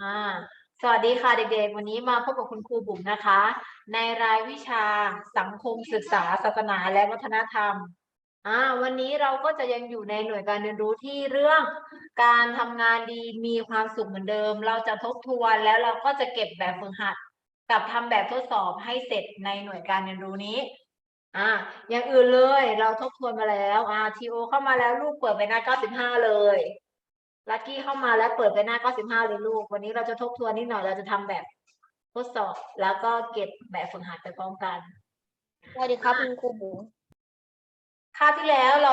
อ่าสวัสดีค่ะเด็กๆ วันนี้มาพบกับคุณครูบุ๋มนะคะ ในรายวิชาสังคมศึกษา ศาสนาและวัฒนธรรมอ่าวันนี้เราก็จะยังอยู่ในหน่วยการเรียนรู้ที่เรื่องการทำงานดีมีความสุขเหมือนเดิม เราจะทบทวนแล้วเราก็จะเก็บแบบฝึกหัด กับทำแบบทดสอบให้เสร็จในหน่วยการเรียนรู้นี้อ่าอย่างอื่นเลยเราทบทวนมาแล้วอ่าทีโอเข้ามาแล้วลูกเปิดไปหน้าเก้าสิบห้าเลย ลักกี้เข้ามาแล้วเปิดไปหน้า95เลยลูก วันนี้เราจะทบทวนนิดหน่อยเราจะทำแบบทดสอบแล้วก็เก็บแบบฝึกหัดไปพร้อมกันสวัสดีครับคุณครูบุ๋มคราวที่แล้วเรา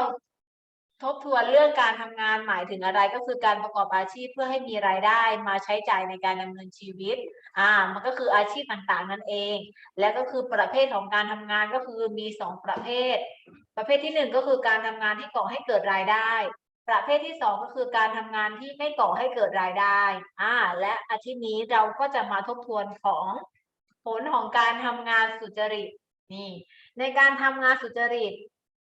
ทบทวนเรื่องการทำงานหมายถึงอะไรก็คือการประกอบอาชีพเพื่อให้มีรายได้มาใช้จ่ายในการดำเนินชีวิต อ่า มันก็คืออาชีพต่างๆนั่นเอง และก็คือประเภทของการทำงานก็คือมีสองประเภท ประเภทที่หนึ่งก็คือการทำงานที่ก่อให้เกิดรายได้ ประเภทที่สองก็คือการทำงานที่ไม่ก่อให้เกิดรายได้อ่าและอาทิตย์นี้เราก็จะมาทบทวนของผลของการทำงานสุจริตนี่ในการทำงานสุจริต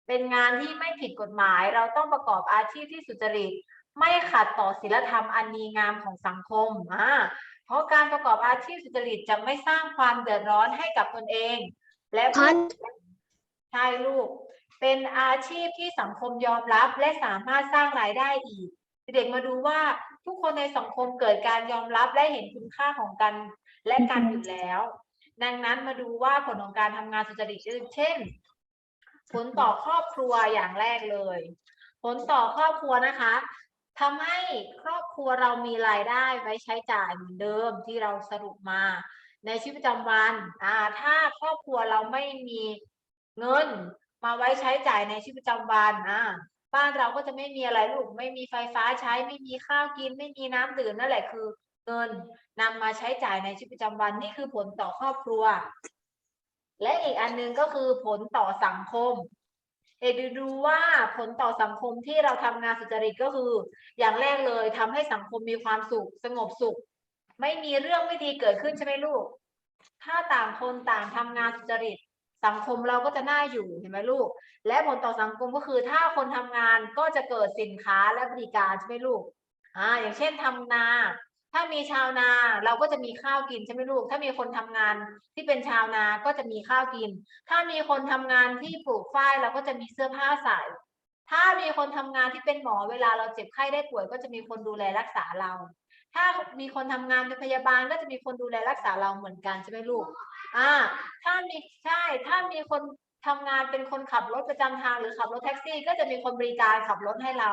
เป็นงานที่ไม่ผิดกฎหมาย เราต้องประกอบอาชีพที่สุจริต ไม่ขัดต่อศีลธรรมอันดีงามของสังคมอ่าเพราะการประกอบอาชีพสุจริตจะไม่สร้างความเดือดร้อนให้กับตนเอง และผู้ใช่ลูก เป็นอาชีพที่สังคมยอมรับ และสามารถสร้างรายได้อีก เด็กมาดูว่าทุกคนในสังคมเกิดการยอมรับและเห็นคุณค่าของกันและกันอยู่แล้ว ดังนั้นมาดูว่าผลของการทำงานสุจริตเช่น ผลต่อครอบครัวอย่างแรกเลย ผลต่อครอบครัวนะคะทำให้ครอบครัวเรามีรายได้ไว้ใช้จ่ายเหมือนเดิมที่เราสรุปมา ในชีวิตประจำวันถ้าครอบครัวเราไม่มีเงิน มาไว้ใช้จ่ายในชีวิตประจำวันอ่าบ้านเราก็จะไม่มีอะไรลูกไม่มีไฟฟ้าใช้ไม่มีข้าวกิน ไม่มีน้ำดื่มนั่นแหละคือเงินนำมาใช้จ่ายในชีวิตประจำวันนี่คือผลต่อครอบครัว และอีกอันหนึงก็คือผลต่อสังคมเอกดูดูว่าผลต่อสังคมที่เราทำงานสุจริตก็คือ อย่างแรกเลยทำให้สังคมมีความสุขสงบสุข ไม่มีเรื่องไม่ดีเกิดขึ้นใช่ไหมลูก ถ้าต่างคนต่างทำงานสุจริต สังคมเราก็จะน่าอยู่เห็นไหมลูก และผลต่อสังคมก็คือถ้าคนทำงานก็จะเกิดสินค้าและบริการใช่ไหมลูกอ่าอย่างเช่นทำนา ถ้ามีชาวนาเราก็จะมีข้าวกินใช่ไหมลูก ถ้ามีคนทำงานที่เป็นชาวนาก็จะมีข้าวกิน ถ้ามีคนทำงานที่ปลูกฝ้ายเราก็จะมีเสื้อผ้าใส่ ถ้ามีคนทำงานที่เป็นหมอเวลาเราเจ็บไข้ได้ป่วย ก็จะมีคนดูแลรักษาเราถ้ามีคนทำงานเป็นพยาบาลก็จะมีคนดูแลรักษาเราเหมือนกันใช่ไหมลูก อ่าถ้ามีใช่ถ้ามีคนทำงานเป็นคนขับรถประจำทางหรือขับรถแท็กซี่ ก็จะมีคนบริการขับรถให้เรา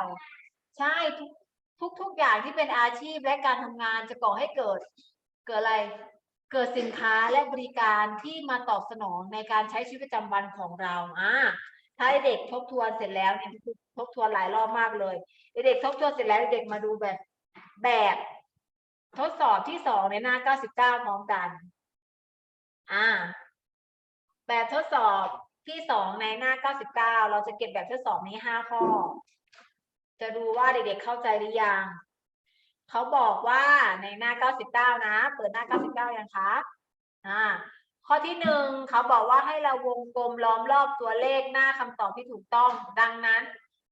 ใช่ทุกทุกทุกอย่างที่เป็นอาชีพและการทำงานจะก่อให้เกิด เกิดอะไร เกิดสินค้าและบริการที่มาตอบสนองในการใช้ชีวิตประจำวันของเราอ่าถ้าเด็กทบทวนเสร็จแล้วเนี่ยทบทวนหลายรอบมากเลยเด็กทบทวนเสร็จแล้วเด็กมาดูแบบแบบ ทดสอบที่สองในหน้าเก้าสิบเก้าพร้อมกัน อ่า แบบทดสอบที่สองในหน้าเก้าสิบเก้าเราจะเก็บแบบทดสอบนี้ห้าข้อ จะดูว่าเด็กๆเข้าใจหรือยัง เขาบอกว่าในหน้าเก้าสิบเก้านะ เปิดหน้าเก้าสิบเก้ายังคะอ่าข้อที่หนึ่งเขาบอกว่าให้เราวงกลมล้อมรอบตัวเลขหน้าคำตอบที่ถูกต้อง ดังนั้น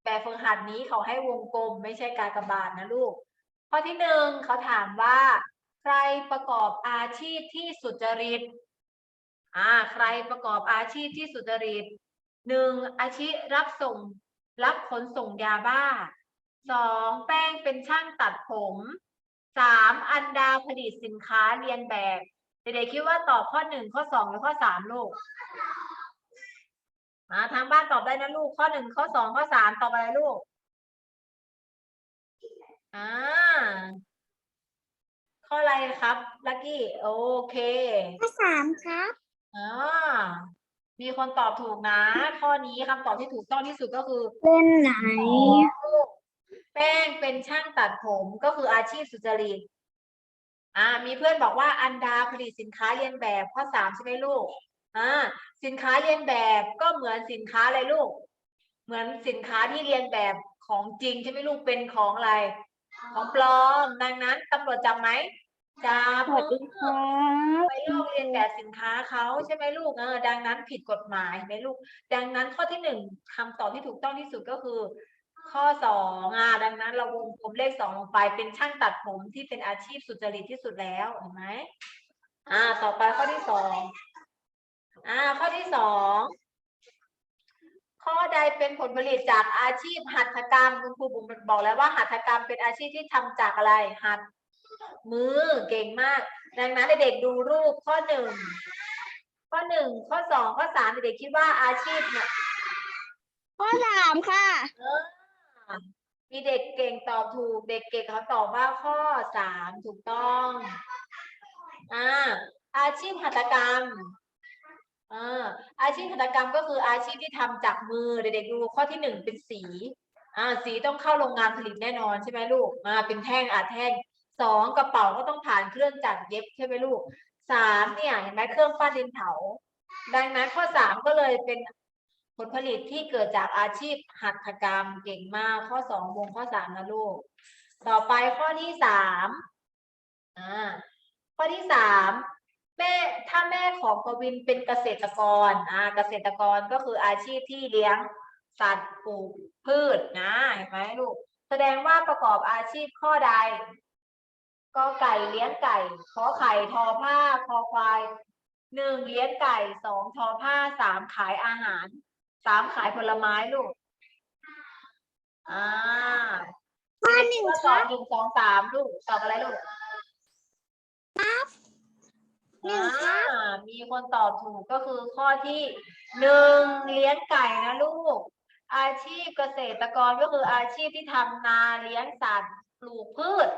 แบบฝึกหัดนี้เขาให้วงกลมไม่ใช่กากระบาทนะลูก ข้อที่หนึ่งเขาถามว่า ใครประกอบอาชีพที่สุจริต อ่าใครประกอบอาชีพที่สุจริตหนึ่งอาชีพรับส่งรับขนส่งยาบ้าสองแป้งเป็นช่างตัดผมสามอันดาผลิตสินค้าเรียนแบบเด็กๆคิดว่าตอบข้อหนึ่งข้อสองหรือข้อสามลูกอ่าทางบ้านตอบได้นะลูกข้อหนึ่งข้อสองข้อสามตอบอะไรลูกอ่าข้ออะไรครับ ลักกี้ โอเค ข้อสามครับ อ่ามีคนตอบถูกนะ ข้อนี้คำตอบที่ถูกต้องที่สุดก็คือเล่นไหน แป้งเป็นช่างตัดผมก็คืออาชีพสุจริตอ่า มีเพื่อนบอกว่าอันดาผลิตสินค้าเรียนแบบข้อสามใช่ไหมลูกอ่าสินค้าเรียนแบบก็เหมือนสินค้าอะไรลูก เหมือนสินค้าที่เรียนแบบของจริงใช่ไหมลูกเป็นของอะไร ของปลอมดังนั้นตำรวจจับไหม จับสวัสดีครับไปลอกเรียนแบบสินค้าเขาใช่ไหมลูกเออดังนั้นผิดกฎหมายเห็นไหมลูก ดังนั้นข้อที่หนึ่งคำตอบที่ถูกต้องที่สุดก็คือ ข้อสองอะดังนั้นเราวงกลมเลขสองลงไปเป็นช่างตัดผมที่เป็นอาชีพสุจริตที่สุดแล้วเห็นไหมอ่า ต่อไปข้อที่สองอ่า ข้อที่สองข้อใดเป็นผลผลิตจากอาชีพหัตถกรรมคุณครูบุ๋มบอกแล้วว่าหัตถกรรมเป็นอาชีพที่ทำจากอะไรหัตถ มือเก่งมาก ดังนั้นเด็กๆดูรูปข้อหนึ่งข้อหนึ่งข้อสองข้อสามเด็กๆคิดว่าอาชีพเนี่ยข้อสามค่ะเออมีเด็กเก่งตอบถูก เด็กเก่งเขาตอบว่าข้อสามถูกต้องอ่าอาชีพหัตถกรรมอ่าอาชีพหัตถกรรมก็คืออาชีพที่ทำจากมือเด็กๆดูข้อที่หนึ่งเป็นสีอ่าสีต้องเข้าโรงงานผลิตแน่นอนใช่ไหมลูกอ่าเป็นแท่งอ่าแท่ง สองกระเป๋าก็ต้องผ่านเครื่องจักรเย็บใช่ไหมลูกสามเนี่ยเห็นไหมเครื่องปั้นดินเผา ดังนั้นข้อสามก็เลยเป็นผลผลิตที่เกิดจากอาชีพหัตถกรรมเก่งมากข้อสองวงข้อสามนะลูก ต่อไปข้อที่สามอ่าข้อที่สามแม่ถ้าแม่ของกวินเป็นเกษตรกรอ่าเกษตรกรก็คืออาชีพที่เลี้ยงสัตว์ปลูกพืชนะเห็นไหมลูกแสดงว่าประกอบอาชีพข้อใด กอไก่เลี้ยงไก่ ขอไข่ทอผ้าคอควายหนึ่งเลี้ยงไก่สองทอผ้าสามขายอาหารสามขายผลไม้ลูก อ่าข้อหนึ่งก็ตครัอบบหนึ่งสองสามลูกตอบอะไรลูกหนึ่งครับอ่ามีคนตอบถูกก็คือข้อที่หนึ่งเลี้ยงไก่นะลูก อาชีพเกษตรกรก็คืออาชีพที่ทำนาเลี้ยงสัตว์ปลูกพืช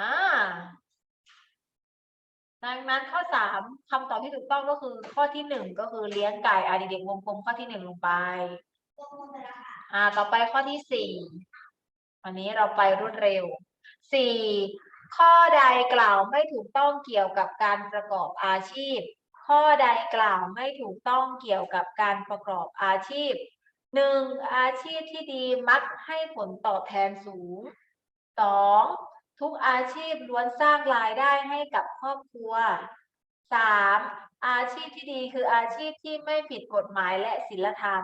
อ่า ดังนั้นข้อสามคำตอบที่ถูกต้องก็คือข้อที่หนึ่งก็คือเลี้ยงไก่อ่าเด็กๆวงกลมข้อที่หนึ่งลงไปอ่า ต่อไปข้อที่สี่วันนี้เราไปรวดเร็วสี่ข้อใดกล่าวไม่ถูกต้องเกี่ยวกับการประกอบอาชีพ ข้อใดกล่าวไม่ถูกต้องเกี่ยวกับการประกอบอาชีพหนึ่งอาชีพที่ดีมักให้ผลตอบแทนสูงสอง ทุกอาชีพล้วนสร้างรายได้ให้กับครอบครัวสามอาชีพที่ดีคืออาชีพที่ไม่ผิดกฎหมายและศีลธรรม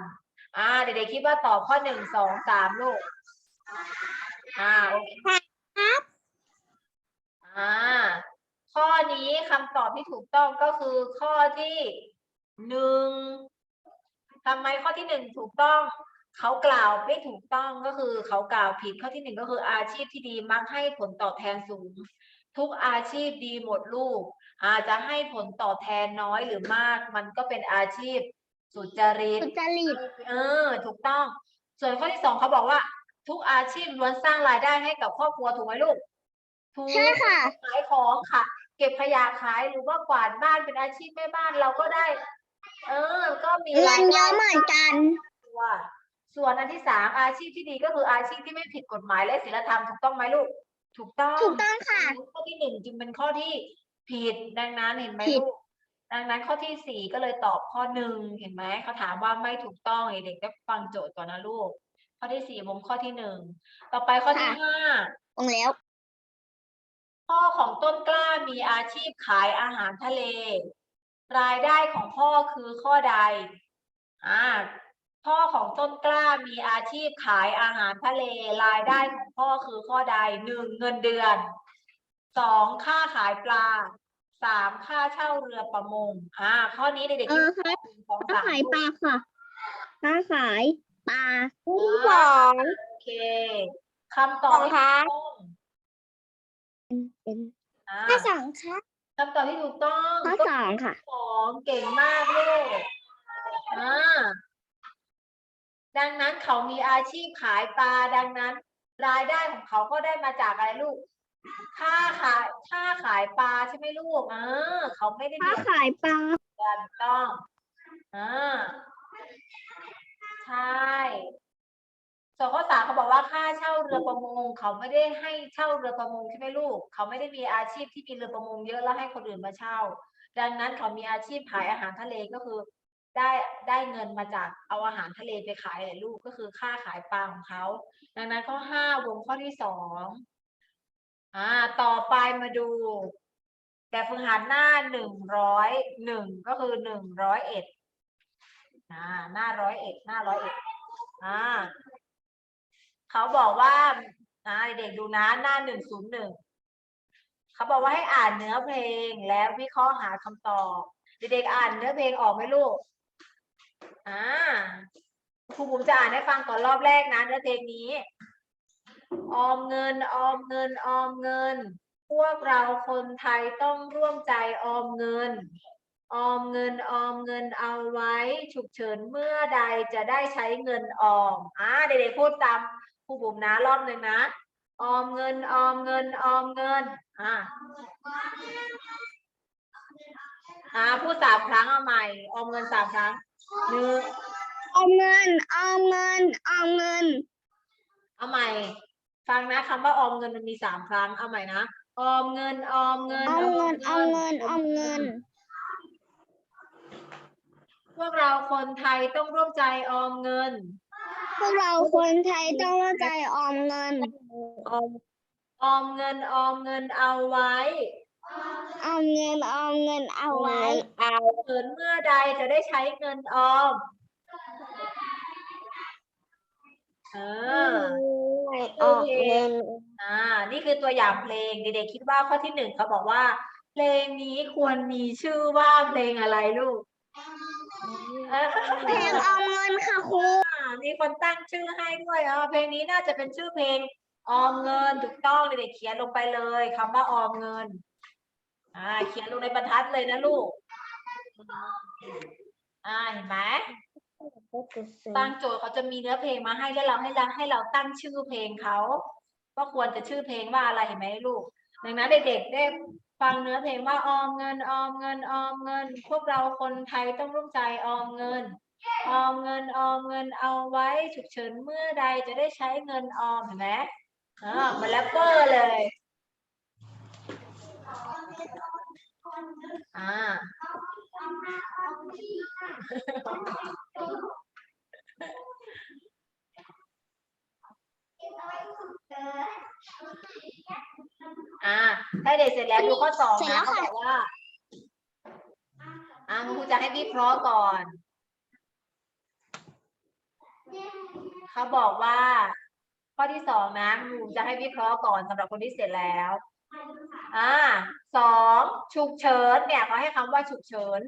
อ่า เด็กๆคิดว่าตอบข้อหนึ่งสองสามลูก อ่าโอเคครับอ่า ข้อนี้คำตอบที่ถูกต้องก็คือข้อที่หนึ่งทำไมข้อที่หนึ่งถูกต้อง เขากล่าวไม่ถูกต้องก็คือเขากล่าวผิดข้อที่หนึ่งก็คืออาชีพที่ดีมักให้ผลตอบแทนสูง ทุกอาชีพดีหมดลูก อาจจะให้ผลตอบแทนน้อยหรือมาก มันก็เป็นอาชีพสุจริตสุจริตเออ ถูกต้อง ส่วนข้อที่สองเขาบอกว่า ทุกอาชีพล้วนสร้างรายได้ให้กับครอบครัวถูกไหมลูกถูกใช่ค่ะขายของค่ะ เก็บขยะขายหรือว่ากวาดบ้านเป็นอาชีพแม่บ้านเราก็ได้ เออ ก็มีเงิรายนเยได้อะเหมือนกันตัว ส่วนอันที่สามอาชีพที่ดีก็คืออาชีพที่ไม่ผิดกฎหมายและศีลธรรมถูกต้องไหมลูก ถูกต้องถูกต้องค่ะ ข้อที่หนึ่งจึงเป็นข้อที่ผิดดังนั้นเห็นไหมผิด ลูกดังนั้นข้อที่สี่ก็เลยตอบข้อหนึ่งเห็นไหมเขาถามว่าไม่ถูกต้องเด็กๆได้ฟังโจทย์ก่อนนะลูก ข้อที่สี่วงข้อที่หนึ่งต่อไปข้อที่ห้าลงแล้ว พ่อของต้นกล้ามีอาชีพขายอาหารทะเล รายได้ของพ่อคือข้อใด อ่า พ่อของต้นกล้ามีอาชีพขายอาหารทะเลรายได้ของพ่อคือข้อใดหนึ่งเงินเดือนสองค่าขายปลาสามค่าเช่าเรือประมงอ่าข้อนี้เด็กๆเอคิดอว่าครับหนึ่งสองค้าสามขายปลาค่ะค้าขายปลากุ้งอ่าสอง โอเคคำตอบที่สองครัถูกบต้องเป็นอ่าข้อสองครับคำตอบที่ถูกต้องข้อก็สองค่ะ สองเก่งมากลูกอ่า ดังนั้นเขามีอาชีพขายปลาดังนั้น รายได้ของเขาก็ได้มาจากอะไรลูก ค่าขายค่าขายปลาใช่ไหมลูกเออเขาไม่ได้ค้าเดือดขายปลาร้อนต้องอ่าใช่ส่วนข้อสามเขาบอกว่าค่าเช่าเรือประมงเขาไม่ได้ให้เช่าเรือประมงใช่ไหมลูก เขาไม่ได้มีอาชีพที่มีเรือประมงเยอะแล้วให้คนอื่นมาเช่า ดังนั้นเขามีอาชีพขายอาหารทะเลก็คือ ได้ได้เงินมาจากเอาอาหารทะเลไปขายแหละลูกก็คือค่าขายปลาของเขา ดังนั้นข้อห้าวงข้อที่สองอ่าต่อไปมาดู แบบฝึกหัดหน้าหนึ่งร้อยหนึ่งก็คือหนึ่งร้อยเอ็ดอ่าหน้าร้อยเอ็ดหน้าร้อยเอ็ดอ่าเขาบอกว่านะเด็กดูนะหน้าหนึ่งศูนย์หนึ่งเขาบอกว่าให้อ่านเนื้อเพลงแล้ววิเคราะห์หาคำตอบเด็กๆอ่านเนื้อเพลงออกไหมลูก อ่าครูบุ๋มจะอ่านให้ฟังก่อนรอบแรกนะเนื้อเพลงนี้ ออมเงิน ออมเงิน ออมเงิน พวกเราคนไทยต้องร่วมใจออมเงิน ออมเงิน ออมเงินเอาไว้ ฉุกเฉินเมื่อใดจะได้ใช้เงินออมอ่าเด็กๆพูดตามครูบุ๋มนะรอบหนึ่งนะ ออมเงิน ออมเงิน ออมเงิน อ่าอ่าพูดสามครั้งเอาใหม่ ออมเงินสามครั้ง หนึ่งออมเงินออมเงินออมเงิน เอาใหม่ ฟังนะคำว่าออมเงินมันมีสามครั้ง เอาใหม่นะ ออมเงิน ออมเงินออมเงินออมเงินออมเงิน พวกเราคนไทยต้องร่วมใจออมเงิน พวกเราคนไทยต้องเข้าใจออมเงิน ออม ออมเงิน ออมเงินเอาไว้ ออมเงินออมเงินเอาไว้เอาเงินเมื่อใดจะได้ใช้เงินออม เออออมเงินอ่า นี่คือตัวอย่างเพลง เด็กๆคิดว่าข้อที่หนึ่งเขาบอกว่า เพลงนี้ควรมีชื่อว่าเพลงอะไรลูกเออเพลงออมเงินค่ะครูอ่ามีคนตั้งชื่อให้ด้วยอ่าเพลงนี้น่าจะเป็นชื่อเพลงออมเงินถูกต้องเด็กๆเขียนลงไปเลยคำว่าออมเงิน อ่าเขียนลงในบรรทัดเลยนะลูก อ่าเห็นไหมตั้งโจทย์เขาจะมีเนื้อเพลงมาให้แล้วเราให้เราให้เราตั้งชื่อเพลงเขาว่าควรจะชื่อเพลงว่าอะไรเห็นไหมลูก ดังนั้นเด็กๆได้ฟังเนื้อเพลงว่าออมเงินออมเงินออมเงิน พวกเราคนไทยต้องร่วมใจออมเงิน ออมเงินออมเงินเอาไว้ฉุกเฉินเมื่อใดจะได้ใช้เงินออมเห็นไหมอ่ามาแรปเปอร์เลย อ่าอ่าถ้าเด็กเสร็จแล้วดูข้อสองเสร็จแล้นะวเขาค่ะบอกว่า อ่าครูจะให้วิเคราะห์ก่อน เขาบอกว่า ข้อที่สองนะครูจะให้วิเคราะห์ก่อนสำหรับคนที่เสร็จแล้ว อ่า สองฉุกเฉินเนี่ยเขาให้คำว่าฉุกเฉิน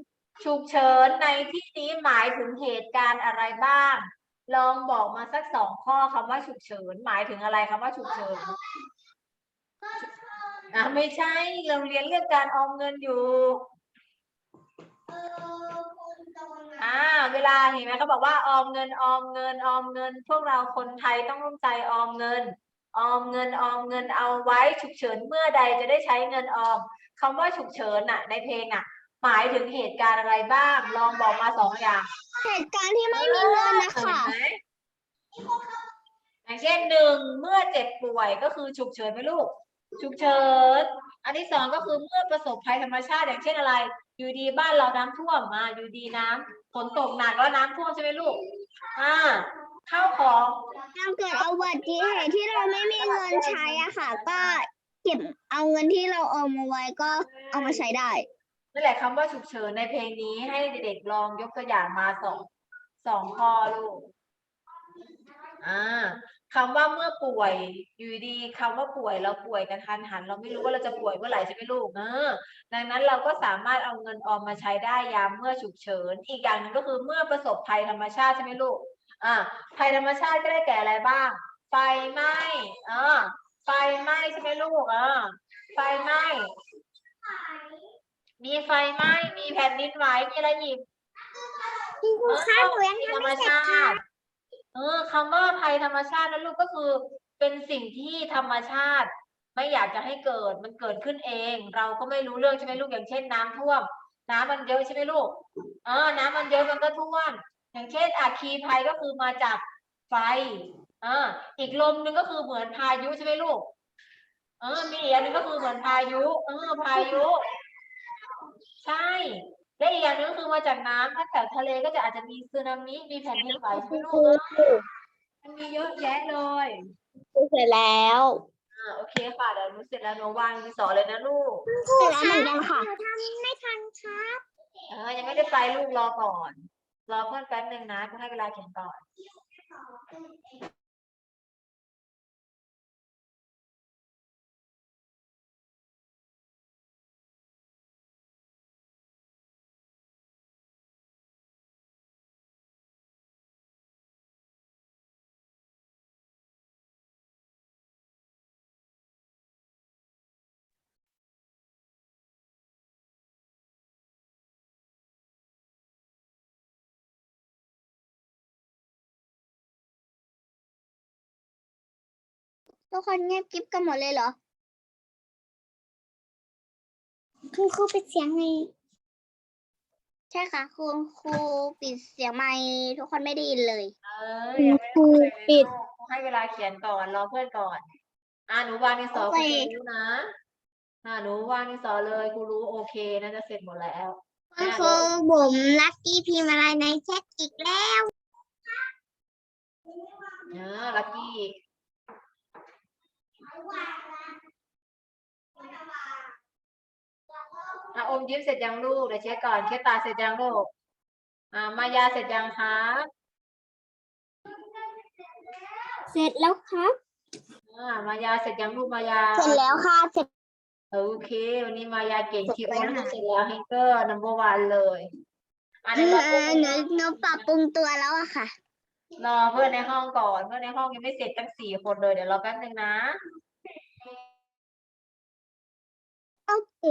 ฉุกเฉินในที่นี้หมายถึงเหตุการณ์อะไรบ้าง ลองบอกมาสักสองข้อคำว่าฉุกเฉิน หมายถึงอะไรคำว่าฉุกเฉินอะไม่ใช่เราเรียนเรื่องการออมเงินอยู่อ่าเวลาเห็นไหมเขาบอกว่าออมเงินออมเงินออมเงิน พวกเราคนไทยต้องร่วมใจออมเงิน ออมเงินออมเงินเอาไว้ฉุกเฉินเมื่อใดจะได้ใช้เงินออม คำว่าฉุกเฉินน่ะ ในเพลงอะ หมายถึงเหตุการณ์อะไรบ้าง ลองบอกมาสองอย่างเหตุการณ์ที่ไม่มีเงินนะคะเห็นไหมอย่างเช่นหนึ่งเมื่อเจ็บป่วยก็คือฉุกเฉินไหมลูก ฉุกเฉิน อันที่สองก็คือเมื่อประสบภัยธรรมชาติ อย่างเช่นอะไร อยู่ดีบ้านเราน้ำท่วมมาอยู่ดีน้ำฝนตกหนักแล้วน้ำท่วมใช่ไหมลูก อ่าข้าวของถ้าเกิดอุบัติเหตุที่เราไม่มีเงินใช้อะค่ะ ก็เก็บเอาเงินที่เราออมาไว้ก็เอามาใช้ได้นั่นแหละคำว่าฉุกเฉินในเพลงนี้ให้เด็กๆลองยกตัวอย่างมาสองสองข้อลูกอ่าคำว่าเมื่อป่วยอยู่ดีคำว่าป่วยเราป่วยกันทันหัน เราไม่รู้ว่าเราจะป่วยเมื่อไหร่ใช่ไหมลูกเออดังนั้นเราก็สามารถเอาเงินออมมาใช้ได้ยามเมื่อฉุกเฉิน อีกอย่างหนึ่งก็คือเมื่อประสบภัยธรรมชาติใช่ไหมลูกอ่าภัยธรรมชาติก็ได้แก่อะไรบ้าง ไฟไหม้อ่า ไฟไหม้ใช่ไหมลูกอ่าไฟไหม้มีไฟไหม้มีแผ่นดินไหวมีอะไรอีกคุณครูคะหนูยังธรทำรมไม่เสร็จชาค่ะติเออคำว่าภัยธรรมชาตินะลูกก็คือ เป็นสิ่งที่ธรรมชาติ ไม่อยากจะให้เกิดมันเกิดขึ้นเอง เราก็ไม่รู้เรื่องใช่ไหมลูกอย่างเช่นน้ำท่วม น้ำมันเยอะใช่ไหมลูกเออน้ำมันเยอะมันก็ท่วม อย่างเช่นอาคีภัยก็คือมาจาก ไฟเอออีกลมหนึ่งก็คือเหมือนพายุใช่ไหมลูกเออมีอีกอันหนึงก็คือเหมือนพายุเออพายุ ใช่และอีกอย่างหนึงก็คือมาจากน้ำถ้าแถวทะเลก็จะอาจจะมีสึนามิมีแผ่นดินไหวใช่ไหมลูกเออมันมีเยอะแยะเลยเสร็จแล้วอ่าโอเคค่ะเดี๋ยวหนูเสร็จแล้วหนูวางดินสอเลยนะลูกเสร็จแล้วเหมือนกันค่ะทำไม่ทันครับเออยังไม่ได้ไปลูกรอก่อน รอเพื่อนแป๊บหนึ่งนะก็ให้เวลาเขียนก่อน 宝贝 ทุกคนเงียบกริบกันหมดเลยเหรอ คุณครูปิดเสียงไงใช่ค่ะครูครูปิดเสียงไมค์ทุกคนไม่ได้ยินเลย เออยังไม่ได้พูดอะไรเลยปิดลูกครูให้เวลาเขียนก่อนรอเพื่อนก่อน อ่าหนูวางดินสอโอคุเคณรู้นะ อ่าหนูวางดินสอเลยครูรู้โอเคน่าจะเสร็จหมดแล้ว คุณครูบุ๋มลักกี้พิมพ์อะไรในแชทอีกแล้วเออลักกี้ อะอมยิ้มเสร็จยังลูกเดี๋ยวเช็คก่อนเช็คตาเสร็จยังลูกอ่ามายาเสร็จยังคะเสร็จแล้วครับอ่ามายาเสร็จยังลูกมายา เสร็จแล้วค่ะเสร็จโอเค วันนี้มายาเก่งเสร็ที่จโอ้แล้วทำเสร็จแล้วเฮงเกอร์นัมเบอร์วันเลยอะเอเดี๋ยวรออเพื่อนหนูหนูปรับปรุงตัวแล้วอะค่ะรอเพื่อนในห้องก่อนเพื่อนในห้องยังไม่เสร็จตั้งสี่คนเลยเดี๋ยวรอแป๊บนึงนะ โอเค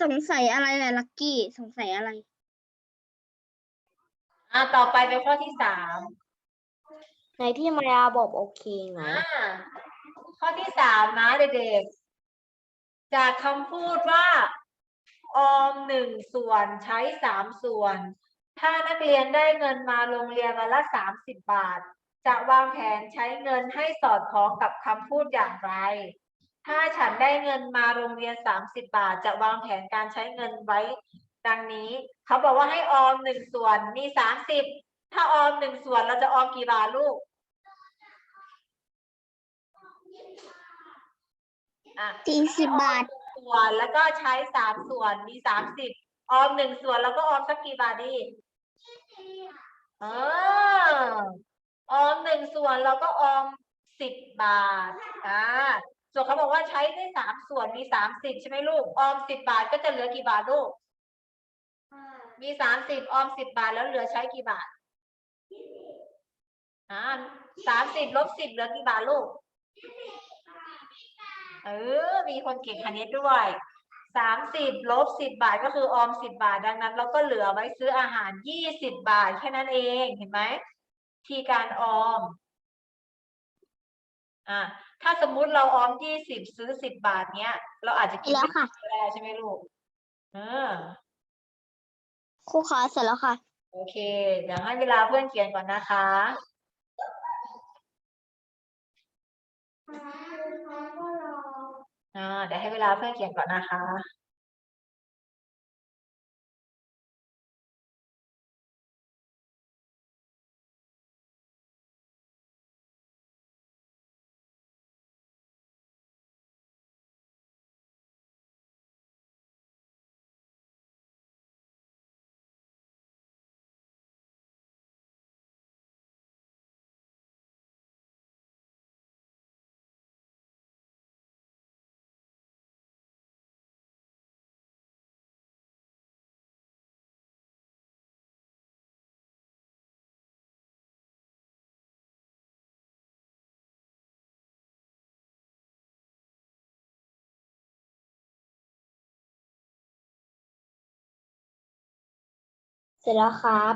สงสัยอะไรล่ะลักกี้ สงสัยอะไร อะต่อไปเป็นข้อที่สามในที่มายาบอกโอเคไงอ่าข้อที่สามนะเด็กๆจากคำพูดว่า ออมหนึ่งส่วนใช้สามส่วน ถ้านักเรียนได้เงินมาโรงเรียนวันละสามสิบบาท จะวางแผนใช้เงินให้สอดคล้องกับคำพูดอย่างไร ถ้าฉันได้เงินมาโรงเรียนสามสิบบาท จะวางแผนการใช้เงินไว้ ดังนี้ เขาบอกว่าให้ออมหนึ่งส่วนมีสามสิบถ้าออมหนึ่งส่วนเราจะออมกี่บาทลูกอะสี่สิบบาทส่วนแล้วก็ใช้สามส่วนมีสามสิบออมหนึ่งส่วนแล้วก็ออมสักกี่บาทดี เออออมหนึ่งส่วนแล้วก็ออมสิบบาทอ่าส่วนเขาบอกว่าใช้ได้สามส่วนมีสามสิบใช่ไหมลูก ออมสิบบาทก็จะเหลือกี่บาทลูก มีสามสิบออมสิบบาทแล้วเหลือใช้กี่บาทอ่าสามสิบลบสิบเหลือกี่บาทลูก เออ มีคนเก่งคณิตด้วย สามสิบลบสิบบาทก็คือออมสิบบาทดังนั้น เราก็เหลือไว้ซื้ออาหารยี่สิบบาทแค่นั้นเองเห็นไหมทีการออมอะถ้าสมมุติเราออมยี่สิบซื้อสิบบาทเนี้ย เราอาจจะกินแล้วไม่ค่ะก็ได้ใช่ไหมลูกเออครูคะเสร็จแล้วค่ะ โอเค เดี๋ยวให้เวลาเพื่อนเขียนก่อนนะคะ อ่าเดี๋ยวให้เวลาเพื่อนเขียนก่อนนะคะ ร็จแล้วครับ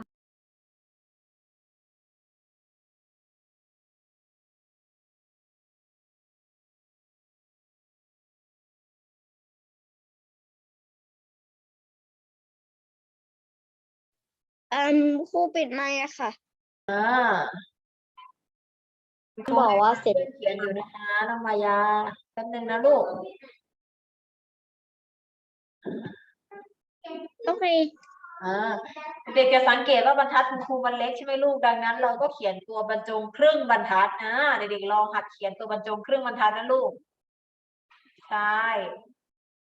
เอ่มครูปิดไมค์อะค่ะ อ่าบอกว่าเสร็จ เขียนอยู่นะคะน้องมายาแป๊บนึงนะลูกโอเคอ่า เด็กจะสังเกตว่าบรรทัดคุณครูมันเล็กใช่ไหมลูกดังนั้น เราก็เขียนตัวบรรจงครึ่งบรรทัดนะเด็กๆลองหัดเขียนตัวบรรจงครึ่งบรรทัดนะลูกใช่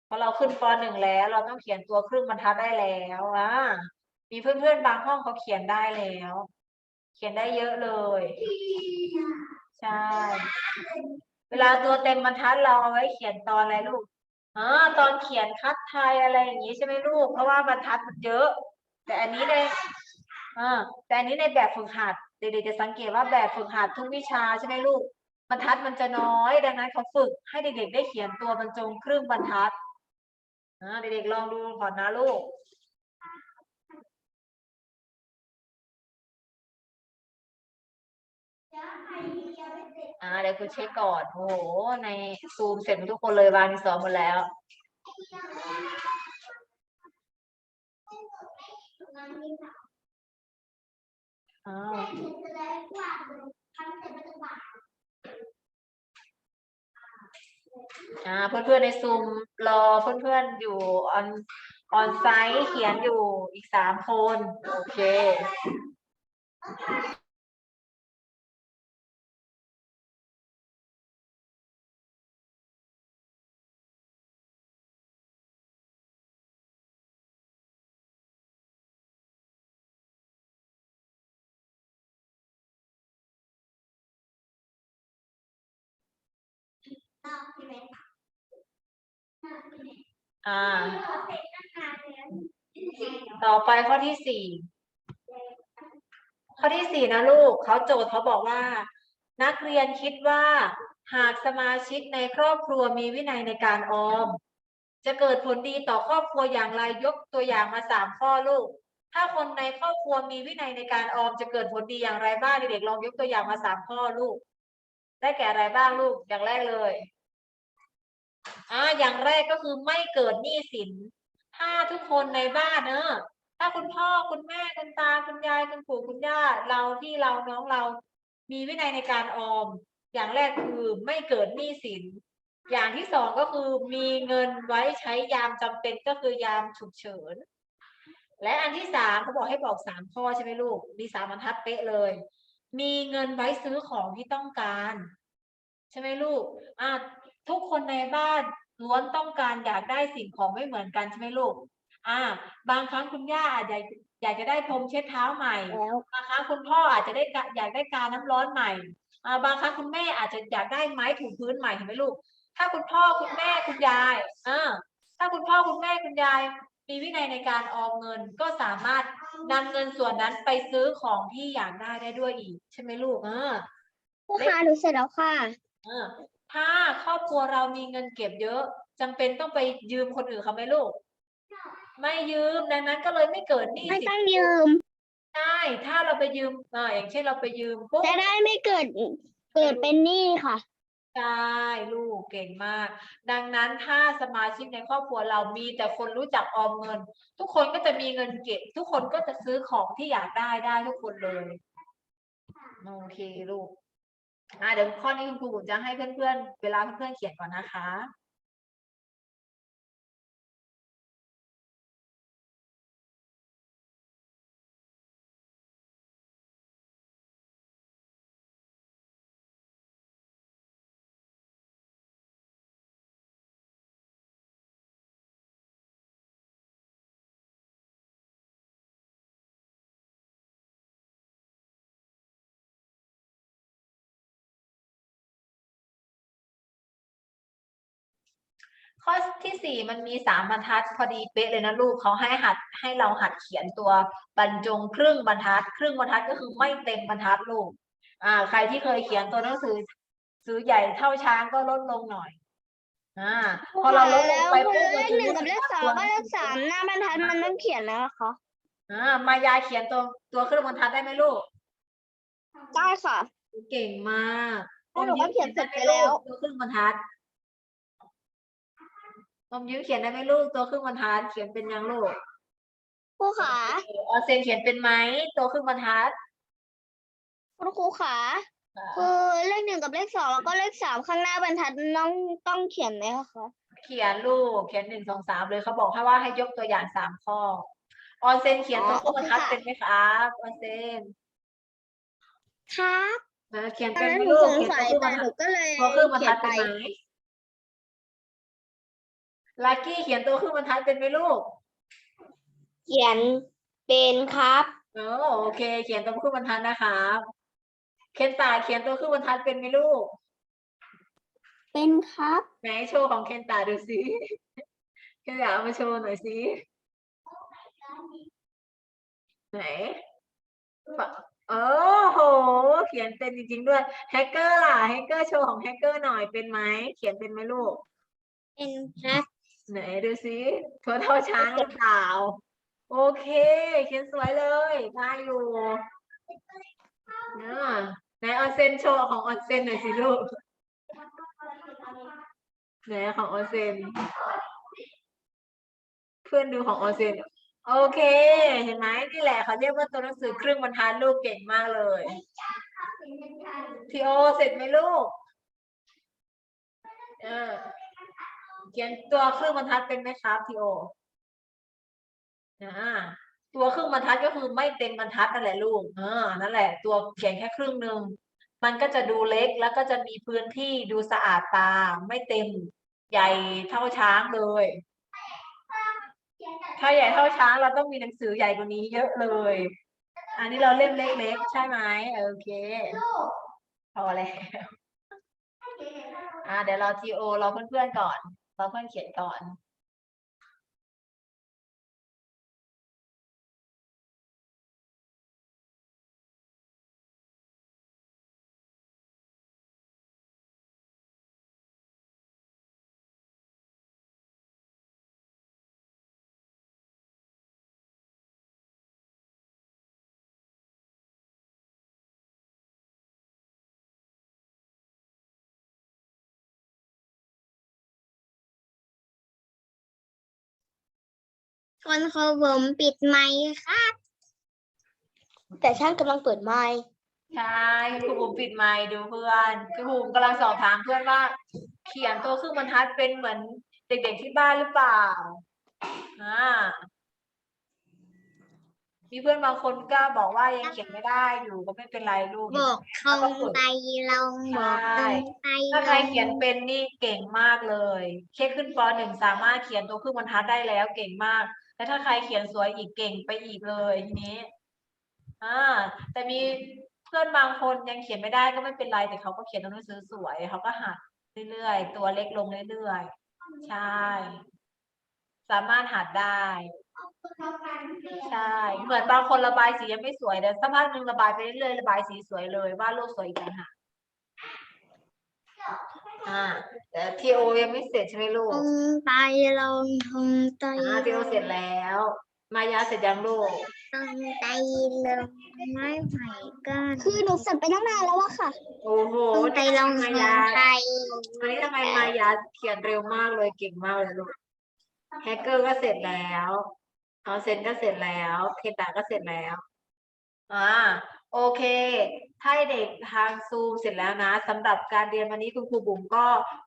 เพราะเราขึ้นปหนึ่งแล้ว เราต้องเขียนตัวครึ่งบรรทัดได้แล้วอะมีเพื่อนๆบางห้องเขาเขียนได้แล้ว เขียนได้เยอะเลยใช่เวลาตัวเต็มบรรทัดเราเอาไว้เขียนตอนอะไรลูกอ๋อตอนเขียนคัดไทยอะไรอย่างนี้ใช่ไหมลูก เพราะว่าบรรทัดมันเยอะ แต่อันนี้ในเออแต่อันนี้ในแบบฝึกหัดเด็กๆจะสังเกตว่าแบบฝึกหัดทุกวิชาใช่ไหมลูกบรรทัดมันจะน้อยดังนั้นเขาฝึกให้เด็กๆได้เขียนตัวบรรจงครึ่งบรรทัดเด็กๆลองดูก่อนนะลูกอ่าเดี๋ยวคุณเช็คก่อนโหในซูมเสร็จทุกคนเลยวานิสอมหมดแล้ว อ้าวอ่า เพื่อนๆในซูมรอเพื่อนๆอยู่ออนออนไซต์เขียนอยู่อีกสามคน โอเค อ่า ต่อไปข้อที่สี่ข้อที่สี่นะลูกเขาโจทย์เขาบอกว่า นักเรียนคิดว่าหากสมาชิกในครอบครัวมีวินัยในการออม จะเกิดผลดีต่อครอบครัวอย่างไรยกตัวอย่างมาสามข้อลูก ถ้าคนในครอบครัวมีวินัยในการออม จะเกิดผลดีอย่างไรบ้างเด็กๆลองยกตัวอย่างมาสามข้อลูก ได้แก่อะไรบ้างลูกอย่างแรกเลย อ่าอย่างแรกก็คือไม่เกิดหนี้สิน ถ้าทุกคนในบ้านเนอะถ้าคุณพ่อคุณแม่คุณตาคุณยายคุณปู่คุณย่าเราพี่เราน้องเรา มีวินัยในการออม อย่างแรกคือไม่เกิดหนี้สิน อย่างที่สองก็คือมีเงินไว้ใช้ยามจำเป็นก็คือยามฉุกเฉิน และอันที่สามเขาบอกให้บอกสามข้อใช่ไหมลูก มีสามบรรทัดเป๊ะเลย มีเงินไว้ซื้อของที่ต้องการ ใช่ไหมลูกอะ ทุกคนในบ้านล้วนต้องการอยากได้สิ่งของไม่เหมือนกันใช่ไหมลูก อ่า บางครั้งคุณย่าอาจจะอยากจะได้พรมเช็ดเท้าใหม่แล้วบางครั้งคุณพ่ออาจจะได้กะอยากได้การน้ำร้อนใหม่ อ่า บางครั้งคุณแม่อาจจะอยากได้ไม้ถูพื้นใหม่เห็นไหมลูก ถ้าคุณพ่อคุณแม่คุณยาย อ่า ถ้าคุณพ่อคุณแม่คุณยาย มีวินัยในการออมเงินก็สามารถนำเงินส่วนนั้นไปซื้อของที่อยากได้ได้ด้วยอีก ใช่ไหมลูกเออครูคะหนูเสร็จแล้วค่ะเออ ถ้าครอบครัวเรามีเงินเก็บเยอะจำเป็นต้องไปยืมคนอื่นเขาไหมลูก ไม่ยืมดังนั้นก็เลยไม่เกิดหนี้ไม่สิต้องนยืมใช่ถ้าเราไปยืมเอออย่างเช่นเราไปยืมปุ๊บจะได้ไม่เกิดเกิดเป็นหนี้ค่ะใช่ลูกเก่งมาก ดังนั้นถ้าสมาชิกในครอบครัวเรามีแต่คนรู้จักออมเงิน ทุกคนก็จะมีเงินเก็บ ทุกคนก็จะซื้อของที่อยากได้ได้ทุกคนเลยโอเคลูก อ่าเดี๋ยวข้อนี้คุณครูบุ๋มจะให้เพื่อนๆ เวลาเพื่อนๆเขียนก่อนนะคะ ข้อที่สี่มันมีสามบรรทัดพอดีเป๊ะเลยนะลูกเขาให้หัดให้เราหัดเขียนตัวบรรจงครึ่งบรรทัด ครึ่งบรรทัดก็คือไม่เต็มบรรทัดลูกอ่าใครที่เคยเขียนตัวหนังสือสือใหญ่เท่าช้างก็ลดลงหน่อยอ่าพอเราลดลงแล้วไปพอปุ๊บเลเราขจะหนึ่งรู้กับสึเลขว่าสองตัวก็เลขสามหน้าบรรทัดมันต้องเขียนแล้วนะคะอ่ามายายเขียนตัวตัวครึ่งบรรทัดได้ไหมลูกได้ค่ะ เก่งมากแล้วหนูก็เขียนเสร็จไปได้ไหมแล้วตัวครึ่งบรรทัด อมยิ้มเขียนได้ไหมลูกตัวครึ่งบรรทัดเขียนเป็นยังลูกครูขาเอออเซนเขียนเป็นไหมตัวครึ่งบรรทัดคุณครูขาคือเลขหนึ่งกับเลขสองแล้วก็เลขสามข้างหน้าบรรทัดต้องต้องเขียนไหมคะเขียนลูกเขียนหนึ่งสองสามเลยเขาบอกให้ว่าให้ยกตัวอย่างสามข้อออนเซนเขียนตัวครึ่งบรรทัดเป็นไหมครับออนเซนครับเออเขียนตอเป็นนนั้นไหมหนูลูสกงเขียนสัตัวยครึ่งบรแต่รหทันูดก็เลยตัวครึ่งบรรเขีทัยดนไปเป็นไหม ลักกี้เขียนตัวครึ่งบรรทัดเป็นไหมลูกเขียนเป็นครับ โอ้โอเค เขียนตัวครึ่งบรรทัดนะครับเคนตาเขียนตัวครึ่งบรรทัดเป็นไหมลูก เป็นครับ ไหนโชว์ของเคนตาดูสิเคนตาเอามาโชว์หน่อยสิไหนปะโอ้โห เขียนเป็นจริงๆด้วยแฮกเกอร์ล่ะแฮกเกอร์โชว์ของแฮกเกอร์หน่อยเป็นไหมเขียนเป็นไหมลูก เป็นครับ ไหนดูสิทัวเท่าช้างหรือเปล่า โอเคเขียนสวยเลยได้อยู่นะไหนออนเซนโชว์ของออนเซนหน่อยสิลูกไหนของออนเซนเพื่อนดูของออนเซนโอเค เห็นไหมนี่แหละเขาเรียกว่าตัวหนังสือครึ่งบรรทัดลูกเก่งมากเลยทีโอเสร็จไหมลูก เออ เขียนตัวครึ่งบรรทัดเป็นไหมครับทีโออ่าตัวครึ่งบรรทัดก็คือไม่เต็มบรรทัดนั่นแหละลูกเออนั่นแหละ ตัวเขียนแค่ครึ่งหนึ่งมันก็จะดูเล็กแล้วก็จะมีพื้นที่ดูสะอาดตาไม่เต็มใหญ่เท่าช้างเลย ถ้าใหญ่เท่าช้างเราต้องมีหนังสือใหญ่กว่านี้เยอะเลย อันนี้เราเล่มเล็กๆใช่ไหมโอเคพอแล้วอ่าเดี๋ยวรอทีโอรอเพื่อนๆก่อน รอเพื่ อนเขียนก่อนคนเขาผมปิดไมค์ค่ะแต่ช่างกำลังเปิดไมค์ใช่ครูบุ๋มปิดไมค์ดูเพื่อนครูบุ๋มกำลังสอบถามเพื่อนว่า เขียนตัวครึ่งบรรทัดเป็นเหมือนเด็กๆที่บ้านหรือเปล่าอ่ามีเพื่อนบางคนก็บอกว่ายังเขียนไม่ได้อยู่ก็ไม่เป็นไรลูกบอกตรงไปลงบอกตรงไปถ้าใครลงเขียนเป็นนี่เก่งมากเลยแค่ขึ้นปหนึ่งสามารถเขียนตัวครึ่งบรรทัดได้แล้วเก่งมาก แล้วถ้าใครเขียนสวยอีกเก่งไปอีกเลยทีนี้อ่าแต่มีเพื่อนบางคนยังเขียนไม่ได้ก็ไม่เป็นไรแต่เขาก็เขียนตัวหนังสือสวยเขาก็หัดเรื่อยๆ ตัวเล็กลงเรื่อยๆ ใช่ สามารถหัดได้ ใช่ เหมือนบางคนระบายสียังไม่สวยแต่สักพักหนึ่งระบายไปเรื่อยๆ ระบายสีสวยเลย ว่าดรูปสวยอีกต่างหาก อ่าแต่ทีโอยังไม่เสร็จใช่ไหมลูตกรงไปลงตรงไปอ่าทีโอเสร็จแล้ว มายาเสร็จยังลูกตรงไปลงไม่ไหวก็คือหนูเสร็จไปตั้งนานแล้วอะค่ะ โอ้โหตรงไปลงมาตรงยาไปวันนี้ทำไมมายาเขียนเร็วมากเลยเก่งมากเลยลูกแฮกเกอร์ก็เสร็จแล้วออเซนก็เสร็จแล้ว เคตาก็เสร็จแล้ว อ่า โอเคถ้าเด็กทางซูมเสร็จแล้วนะสำหรับการเรียนวันนี้คุณครูบุ๋มก็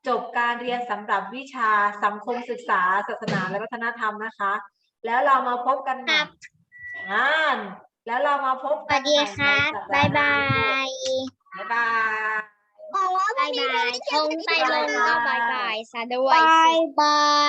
จบการเรียนสำหรับวิชาสังคมศึกษา ศาสนาและวัฒนธรรมนะคะ แล้วเรามาพบกันใหม่อ่าแล้วเรามาพบสกัวันสดีใหม่ครับในสัปดบ๊ายห์หน้บายบ๊ายบายบอกว่าบายบายตรงไปลงก็บายบายซะด้วยบายบาย